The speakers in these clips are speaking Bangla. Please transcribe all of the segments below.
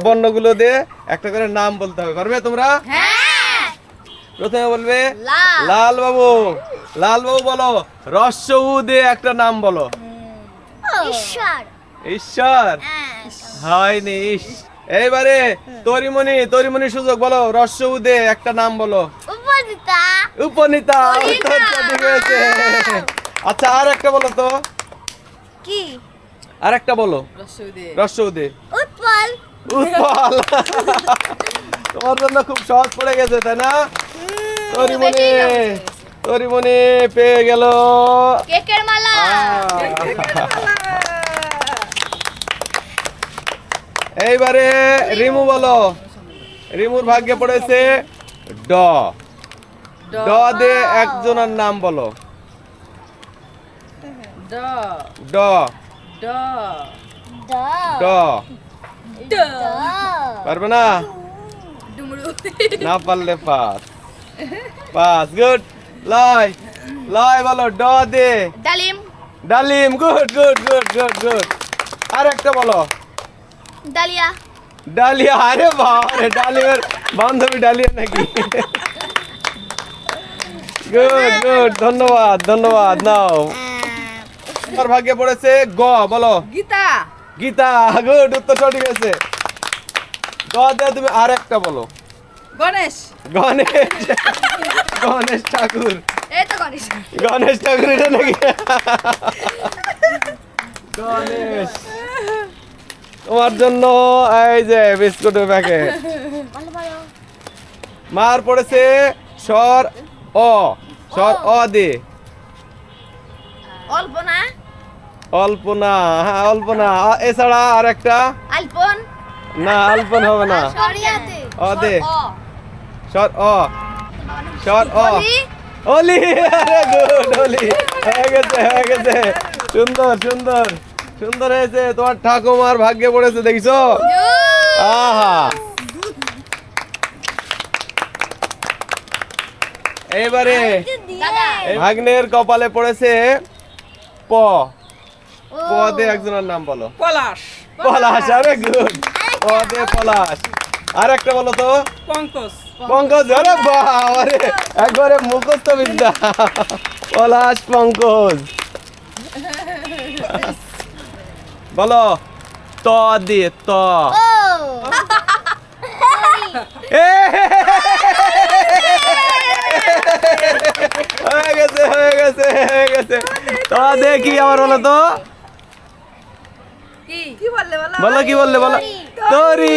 বর্ণগুলো দিয়ে একটা করে নাম বলতে হবে। পারবে তোমরা? হ্যাঁ। প্রথমে বলবে লাল। লাল বাবু লাল বাবু বলো রস্য উ দিয়ে একটা নাম বলো। ঈশ্বর। ঈশ্বর? হ্যাঁ। হয়নি এইবারে তরিমণি তরিমণি সুযোগ বলো রস্য উ দিয়ে একটা নাম বলো। উপনীতা। উপনীতা। আচ্ছা আর একটা বলো তো। কি? আর একটা বলো। রস্য উ দিয়ে। উৎপল। উৎপল। তোমার জন্য খুব সহজ পড়ে গেছে তাই না? তরিমণি তরিমণি পেয়ে গেল। কেকের মালা। এইবারে রিমু বলো। রিমুর ভাগ্যে পড়েছে ড। ড। দিয়ে একজনের নাম বলো। ড। ড। ড। ড। পারবে না? না পারলে পাস। Pass good. লয় লয় বলো ড দে। ডালিম। ডালিম good good good good good. আর একটা বলো। ডালিয়া। ডালিয়া আরে বাবারে ডালিমের বান্ধবী ডালিয়া নাকি? গুড গুড ধন্যবাদ ধন্যবাদ নাও। তোমার ভাগ্যে পড়েছে গ বলো। গীতা। গীতা গুড উত্তর সঠিক আছে গ দিয়ে তুমি আর একটা বলো। গণেশ। গণেশ। গণেশ ঠাকুর। এই তো গণেশ। গণেশ ঠাকুর এটা নাকি? গণেশ। তোমার জন্য এই যে বিস্কুটের প্যাকেট মার পড়েছে স্বর অ। স্বর অ দে। অল্প না অল্পনা হ্যাঁ অল্পনা। এছাড়া আর একটা? আলপন। না অল্পন হবে না। অ দে। অ। স্বর অ। স্বর অ। অলি? অলি আরে গুড অলি। হয়ে গেছে হয়ে গেছে। সুন্দর সুন্দর। সুন্দর হয়েছে। তোমার ঠাকুমার ভাগ্যে পড়েছে দেখছ? আহা। এবারে ভাগ্নের কপালে পড়েছে প। প দিয়ে একজনের নাম বলো পলাশ পলাশ আরে গুড প দিয়ে পলাশ আর একটা বলো তো পঙ্কজ পঙ্কজ আরে বাবারে একবারে মুখস্থ বিদ্যা পলাশ পঙ্কজ বলো ত দিয়ে ত ও হয়ে গেছে হয়ে গেছে হয়ে গেছে ত দিয়ে কি আবার বলো তো কি? কি বললে বলো? বলো কি বললে বলো? তরি।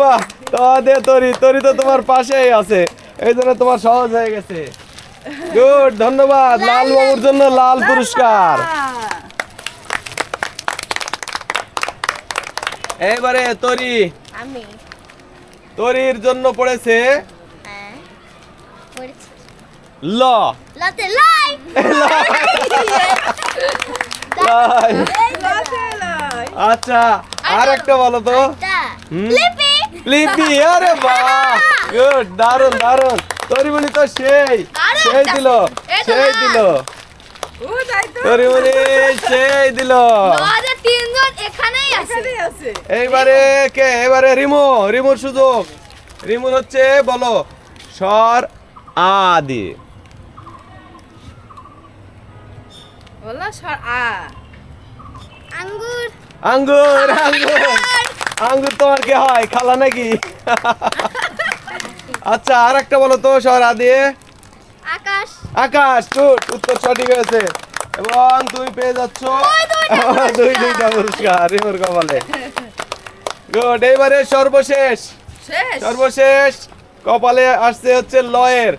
বাহ ত দিয়ে তরি। তরি তো তোমার পাশেই আছে। এই জন্য তোমার সহজ হয়ে গেছে। গুড ধন্যবাদ। লাল বাবুর জন্য লাল পুরস্কার। এবারে তরি। আমি। তরির জন্য পড়েছে হ্যাঁ। ল। লাতে লাই। লাই। আচ্ছা আর একটা বলো তো। লিপি। লিপি আরে বাহ। গুড দারুণ দারুণ তরিমণি তো সেই সেই একটা- দিল এই সেই। দিল। ও যাই তো। তরিমণি সেই দিল। এইবারে কে? এবারে রিমু রিমুর সুযোগ। রিমুর হচ্ছে বলো স্বর আদি। সর আ। আঙ্গুর। আঙ্গুর আঙ্গুর। আঙ্গুর। তোমার কে হয় খালা নাকি? আচ্ছা আর একটা বলো তো স্বর আদি আকাশ। আকাশ গুড উত্তর সঠিক হয়েছে এবং তুমি পেয়ে যাচ্ছ। দুই দুইটা পুরস্কার। রিমুর কপালে। গুড এইবারে সর্বশেষ। সর্বশেষ। কপালে আসছে হচ্ছে লয়ের।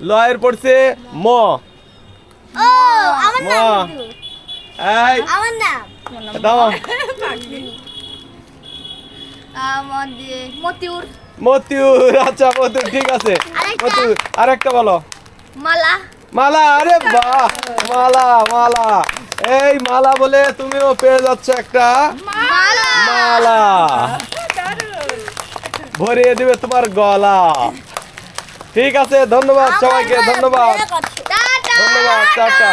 লয়ের পড়ছে ম। আমার নাম এই। আমার নাম দাও। মতিউর। মতিউর আচ্ছা মতিউর ঠিক আছে। আরেকটা? মতিউর আরেকটা বলো। মালা। মালা আরে বাহ! মালা মালা। এই মালা বলে তুমিও পেয়ে যাচ্ছ একটা মালা। ভরিয়ে দিবে তোমার গলা। ঠিক আছে ধন্যবাদ সবাইকে ধন্যবাদ। ধন্যবাদ টাটা।